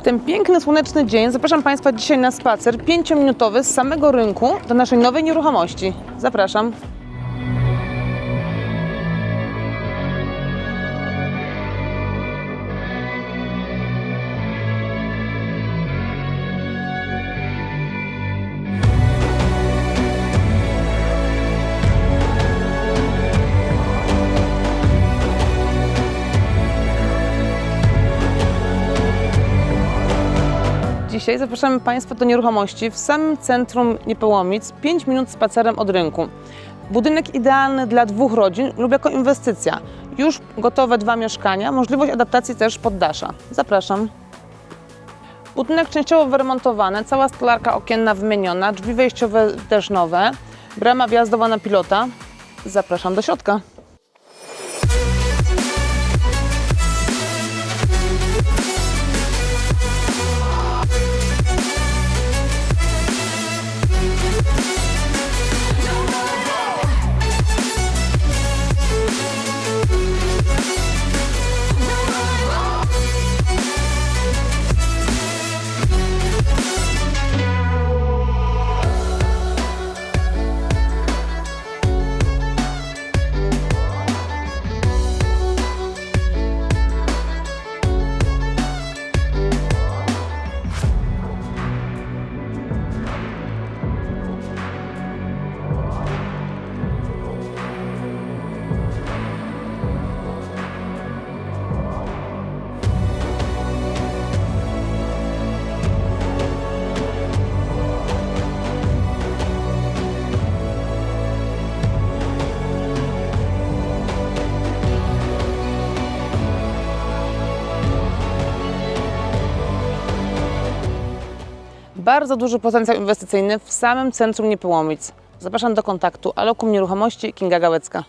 W ten piękny, słoneczny dzień zapraszam Państwa dzisiaj na spacer 5-minutowy z samego rynku do naszej nowej nieruchomości. Zapraszam. Dzisiaj zapraszamy Państwa do nieruchomości w samym centrum Niepołomic, 5 minut spacerem od rynku. Budynek idealny dla dwóch rodzin lub jako inwestycja. Już gotowe dwa mieszkania, możliwość adaptacji też poddasza. Zapraszam. Budynek częściowo wyremontowany, cała stolarka okienna wymieniona, drzwi wejściowe też nowe, brama wjazdowa na pilota. Zapraszam do środka. Bardzo duży potencjał inwestycyjny w samym centrum Niepołomic. Zapraszam do kontaktu. Alokum Nieruchomości, Kinga Gałecka.